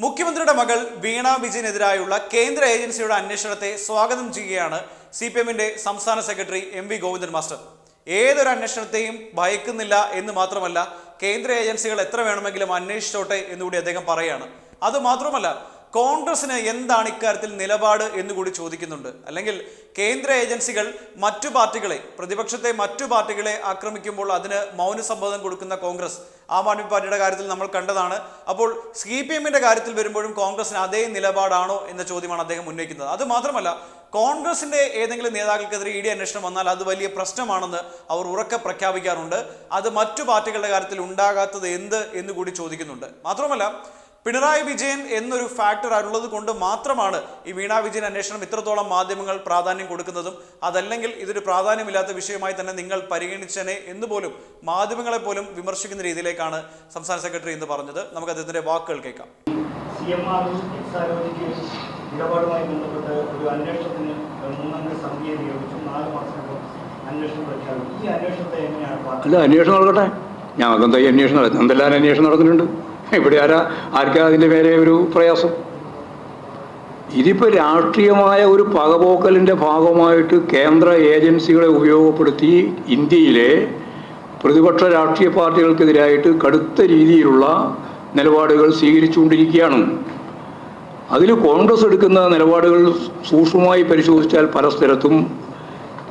മുഖ്യമന്ത്രിയുടെ മകൾ വീണ വിജയനെതിരായുള്ള കേന്ദ്ര ഏജൻസിയുടെ അന്വേഷണത്തെ സ്വാഗതം ചെയ്യുകയാണ് സി പി എമ്മിന്റെ സംസ്ഥാന secretary M V Govindan master. ഏതൊരു അന്വേഷണത്തെയും ഭയക്കുന്നില്ല എന്ന് മാത്രമല്ല കേന്ദ്ര ഏജൻസികൾ എത്ര വേണമെങ്കിലും അന്വേഷിച്ചോട്ടെ എന്നുകൂടി അദ്ദേഹം പറയുകയാണ്. അത് മാത്രമല്ല കോൺഗ്രസിന് എന്താണ് ഇക്കാര്യത്തിൽ നിലപാട് എന്നുകൂടി ചോദിക്കുന്നുണ്ട്. അല്ലെങ്കിൽ കേന്ദ്ര ഏജൻസികൾ മറ്റു പാർട്ടികളെ പ്രതിപക്ഷത്തെ മറ്റു പാർട്ടികളെ ആക്രമിക്കുമ്പോൾ അതിന് മൗനസമ്മതം കൊടുക്കുന്ന കോൺഗ്രസ് ആം ആദ്മി പാർട്ടിയുടെ കാര്യത്തിൽ നമ്മൾ കണ്ടതാണ്. അപ്പോൾ സി പി എമ്മിന്റെ കാര്യത്തിൽ വരുമ്പോഴും കോൺഗ്രസിന് അതേ നിലപാടാണോ എന്ന ചോദ്യമാണ് അദ്ദേഹം ഉന്നയിക്കുന്നത്. അത് മാത്രമല്ല കോൺഗ്രസിന്റെ ഏതെങ്കിലും നേതാക്കൾക്കെതിരെ ഇ ഡി അന്വേഷണം വന്നാൽ അത് വലിയ പ്രശ്നമാണെന്ന് അവർ ഉറക്കെ പ്രഖ്യാപിക്കാറുണ്ട്. അത് മറ്റു പാർട്ടികളുടെ കാര്യത്തിൽ ഉണ്ടാകാത്തത് എന്ത് എന്ന് കൂടി ചോദിക്കുന്നുണ്ട്. മാത്രമല്ല പിണറായി വിജയൻ എന്നൊരു ഫാക്ടർ ഉള്ളത് കൊണ്ട് മാത്രമാണ് ഈ വീണ വിജയൻ അന്വേഷണം ഇത്രത്തോളം മാധ്യമങ്ങൾ പ്രാധാന്യം കൊടുക്കുന്നതും. അതല്ലെങ്കിൽ ഇതൊരു പ്രാധാന്യമില്ലാത്ത വിഷയമായി തന്നെ നിങ്ങൾ പരിഗണിച്ചനെ എന്ന് പോലും മാധ്യമങ്ങളെ പോലും വിമർശിക്കുന്ന രീതിയിലേക്കാണ് സംസ്ഥാന സെക്രട്ടറി എന്ന് പറഞ്ഞത്. നമുക്ക് അദ്ദേഹത്തിന്റെ വാക്കുകൾ കേൾക്കാം. ഇടപാടുമായി ബന്ധപ്പെട്ട് ഒരു അന്വേഷണത്തിന് മൂന്നംഗ സമിതിയെ നിയോഗിച്ചു. നാല് മാസത്തിനകം അന്വേഷണം പ്രഖ്യാപിച്ചു. ഈ അന്വേഷണത്തെ എങ്ങനെയാണ് അല്ല അന്വേഷണം നടക്കട്ടെ. ഞങ്ങൾക്ക് അതെന്താ ഈ അന്വേഷണം എന്തെല്ലാം അന്വേഷണം നടക്കുന്നുണ്ട്? ഇവിടെ ആരാ? ആർക്കാ അതിന്റെ മേലെ ഒരു പ്രയാസം? ഇതിപ്പോൾ രാഷ്ട്രീയമായ ഒരു പകപോക്കലിന്റെ ഭാഗമായിട്ട് കേന്ദ്ര ഏജൻസികളെ ഉപയോഗപ്പെടുത്തി ഇന്ത്യയിലെ പ്രതിപക്ഷ രാഷ്ട്രീയ പാർട്ടികൾക്കെതിരായിട്ട് കടുത്ത രീതിയിലുള്ള നിലപാടുകൾ സ്വീകരിച്ചുകൊണ്ടിരിക്കുകയാണ്. അതിൽ കോൺഗ്രസ് എടുക്കുന്ന നിലപാടുകൾ സൂക്ഷ്മമായി പരിശോധിച്ചാൽ പല സ്ഥലത്തും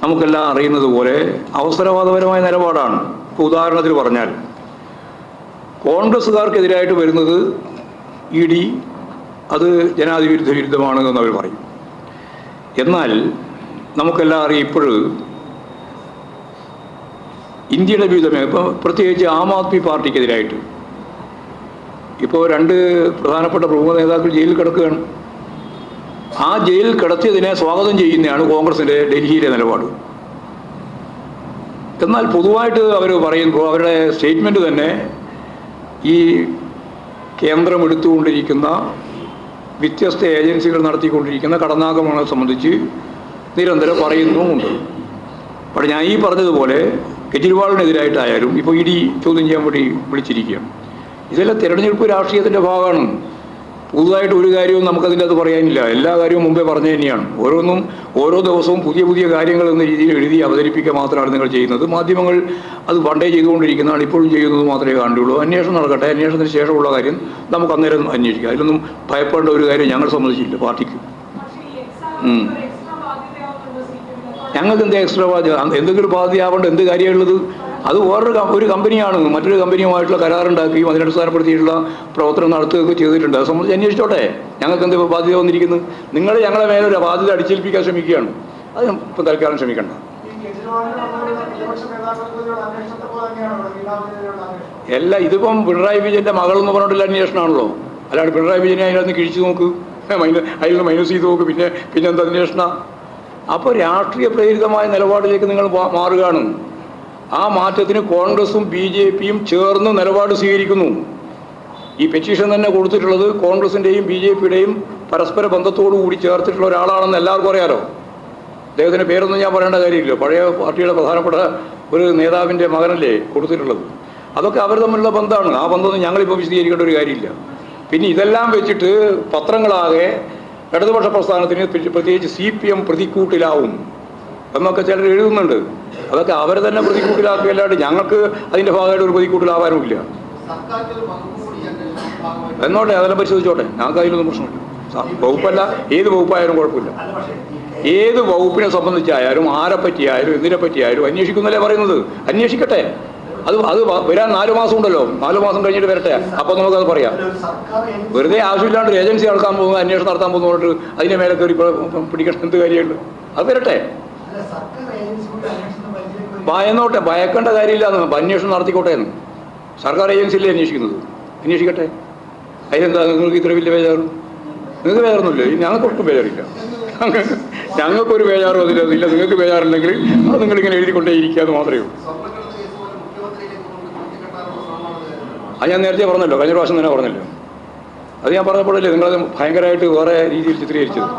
നമുക്കെല്ലാം അറിയുന്നത് പോലെ അവസരവാദപരമായ നിലപാടാണ്. ഇപ്പോൾ ഉദാഹരണത്തിന് പറഞ്ഞാൽ കോൺഗ്രസ്സുകാർക്കെതിരായിട്ട് വരുന്നത് ഇ ഡി അത് ജനാധിപത്യ വിരുദ്ധമാണ് എന്ന് അവർ പറയും. എന്നാൽ നമുക്കെല്ലാം അറിയാം ഇപ്പോഴും ഇന്ത്യയുടെ വിധമേ ഇപ്പോൾ പ്രത്യേകിച്ച് ആം ആദ്മി പാർട്ടിക്കെതിരായിട്ട്. ഇപ്പോൾ രണ്ട് പ്രധാനപ്പെട്ട പ്രമുഖ നേതാക്കൾ ജയിലിൽ കിടക്കുകയാണ്. ആ ജയിലിൽ കിടത്തിയതിനെ സ്വാഗതം ചെയ്യുന്നതാണ് കോൺഗ്രസിന്റെ ഡൽഹിയിലെ നിലപാട്. എന്നാൽ പൊതുവായിട്ട് അവർ പറയുമ്പോൾ അവരുടെ സ്റ്റേറ്റ്മെന്റ് തന്നെ ഈ കേന്ദ്രം എടുത്തുകൊണ്ടിരിക്കുന്ന വ്യത്യസ്ത ഏജൻസികൾ നടത്തിക്കൊണ്ടിരിക്കുന്ന കടന്നാക്രമണങ്ങളെ സംബന്ധിച്ച് നിരന്തരം പറയുന്നുമുണ്ട്. അപ്പോൾ ഞാൻ ഈ പറഞ്ഞതുപോലെ കെജ്രിവാളിനെതിരായിട്ടായാലും ഇപ്പോൾ ഇ ഡി ചോദ്യം ചെയ്യാൻ വേണ്ടി വിളിച്ചിരിക്കുകയാണ്. ഇതെല്ലാം തിരഞ്ഞെടുപ്പ് രാഷ്ട്രീയത്തിന്റെ ഭാഗമാണ്. പുതുതായിട്ട് ഒരു കാര്യവും നമുക്കതിന്റെ അത് പറയാനില്ല. എല്ലാ കാര്യവും മുമ്പേ പറഞ്ഞു തന്നെയാണ്. ഓരോന്നും ഓരോ ദിവസവും പുതിയ പുതിയ കാര്യങ്ങൾ എന്ന രീതിയിൽ എഴുതി അവതരിപ്പിക്കുക മാത്രമാണ് നിങ്ങൾ ചെയ്യുന്നത്. മാധ്യമങ്ങൾ അത് പണ്ടേ ചെയ്തുകൊണ്ടിരിക്കുന്നതാണ്. ഇപ്പോഴും ചെയ്യുന്നത് മാത്രമേ കണ്ടുള്ളൂ അന്വേഷണം നടക്കട്ടെ. അന്വേഷണത്തിന് ശേഷമുള്ള കാര്യം നമുക്ക് അന്നേരം അന്വേഷിക്കാം. അതിലൊന്നും ഭയപ്പെടേണ്ട ഒരു കാര്യം ഞങ്ങൾ സംബന്ധിച്ചില്ല പാർട്ടിക്ക്. ഞങ്ങൾക്ക് എന്ത് എക്സ്ട്രാ ബാധ്യത എന്തെങ്കിലും ബാധ്യതയാവേണ്ട എന്ത് കാര്യമുള്ളത് അത് വേറൊരു ഒരു കമ്പനിയാണ്. മറ്റൊരു കമ്പനിയുമായിട്ടുള്ള കരാറുണ്ടാക്കുകയും അതിനടിസ്ഥാനപ്പെടുത്തിയിട്ടുള്ള പ്രവർത്തനം നടത്തുകയൊക്കെ ചെയ്തിട്ടുണ്ട്. അത് സംബന്ധിച്ച് അന്വേഷിച്ചോട്ടെ. ഞങ്ങൾക്ക് എന്ത് ബാധ്യത വന്നിരിക്കുന്നു? നിങ്ങൾ ഞങ്ങളെ മേലെ ഒരു ബാധ്യത അടിച്ചേൽപ്പിക്കാൻ ശ്രമിക്കുകയാണ്. അത് ഇപ്പം തൽക്കാലം ശ്രമിക്കണ്ട അല്ല ഇതിപ്പം പിണറായി വിജയന്റെ മകൾ എന്ന് പറഞ്ഞിട്ടുള്ള അന്വേഷണമാണല്ലോ. അല്ലാണ്ട് പിണറായി വിജയനെ അതിനകത്ത് കിഴിച്ചു നോക്ക്. അതിൽ നിന്ന് മൈനസ് ചെയ്ത് നോക്ക്. പിന്നെ പിന്നെ എന്താ അന്വേഷണം? അപ്പോൾ രാഷ്ട്രീയ പ്രേരിതമായ നിലപാടിലേക്ക് നിങ്ങൾ മാറുകയാണ്. ആ മാറ്റത്തിന് കോൺഗ്രസും ബി ജെ പിയും ചേർന്ന് നിലപാട് സ്വീകരിക്കുന്നു. ഈ പെറ്റീഷൻ തന്നെ കൊടുത്തിട്ടുള്ളത് കോൺഗ്രസിന്റെയും ബി ജെ പിയുടെയും പരസ്പര ബന്ധത്തോടു കൂടി ചേർത്തിട്ടുള്ള ഒരാളാണെന്ന് എല്ലാവർക്കും അറിയാലോ. അദ്ദേഹത്തിന്റെ പേരൊന്നും ഞാൻ പറയേണ്ട കാര്യമില്ല. പഴയ പാർട്ടിയുടെ പ്രധാനപ്പെട്ട ഒരു നേതാവിന്റെ മകനല്ലേ കൊടുത്തിട്ടുള്ളത്. അതൊക്കെ അവർ തമ്മിലുള്ള ബന്ധമാണ്. ആ ബന്ധമൊന്നും ഞങ്ങളിപ്പോൾ വിശദീകരിക്കേണ്ട ഒരു കാര്യമില്ല. പിന്നെ ഇതെല്ലാം വെച്ചിട്ട് പത്രങ്ങളാകെ ഇടതുപക്ഷ പ്രസ്ഥാനത്തിന് പ്ര- പ്രത്യേകിച്ച് സി പി എം പ്രതിക്കൂട്ടിലാവും. എന്നൊക്കെ ചിലർ എഴുതുന്നുണ്ട്. അതൊക്കെ അവരെ തന്നെ പ്രതിക്കൂട്ടിലാക്കുകയല്ലാണ്ട് ഞങ്ങൾക്ക് അതിന്റെ ഭാഗമായിട്ട് ഒരു പ്രതിക്കൂട്ടിലാവാനുമില്ല. എന്നോട്ടെ അതെല്ലാം പരിശോധിച്ചോട്ടെ. ഞങ്ങൾക്ക് അതിലൊന്നും പ്രശ്നമില്ല. വകുപ്പല്ല. ഏത് വകുപ്പായാലും കുഴപ്പമില്ല. ഏത് വകുപ്പിനെ സംബന്ധിച്ചായാലും ആരെ പറ്റിയായാലും എന്തിനെ പറ്റിയായാലും അന്വേഷിക്കുന്നല്ലേ പറയുന്നത്? അന്വേഷിക്കട്ടെ. അത് അത് വരാൻ നാലു മാസം ഉണ്ടല്ലോ. നാലു മാസം കഴിഞ്ഞിട്ട് വരട്ടെ. അപ്പോൾ നമുക്കത് പറയാം. വെറുതെ ആവശ്യമില്ലാണ്ട് ഏജൻസി നടത്താൻ പോകുന്നു അന്വേഷണം നടത്താൻ പോകുന്നതുകൊണ്ട് അതിന്റെ മേലെ കയറി പിടിക്കണം. എന്ത് കാര്യമുണ്ട്? അത് വരട്ടെ. ഭയന്നോട്ടെ. ഭയക്കേണ്ട കാര്യമില്ല അന്വേഷണം നടത്തിക്കോട്ടെ എന്ന്. സർക്കാർ ഏജൻസിയല്ലേ അന്വേഷിക്കുന്നത്? അന്വേഷിക്കട്ടെ. അതിനെന്താ നിങ്ങൾക്ക് ഇത്ര വലിയ ബേജാറ്? നിങ്ങൾക്ക് ബേജാറൊന്നുമില്ല. ഞങ്ങൾക്ക് ഒട്ടും ബേജാറില്ല. ഞങ്ങൾക്ക് ഞങ്ങൾക്കൊരു ബേജാറും അതില്ല നിങ്ങൾക്ക് ബേജാറുണ്ടെങ്കിൽ അത് നിങ്ങളിങ്ങനെ എഴുതിക്കൊണ്ടേ ഇരിക്കുക എന്ന് മാത്രമേ ഉള്ളൂ. അത് ഞാൻ നേരത്തെ പറഞ്ഞല്ലോ കഴിഞ്ഞ പ്രാവശ്യം തന്നെ പറഞ്ഞല്ലോ. അത് ഞാൻ പറഞ്ഞപ്പോഴല്ലേ നിങ്ങളത് ഭയങ്കരമായിട്ട് വേറെ രീതിയിൽ ചിത്രീകരിച്ചത്.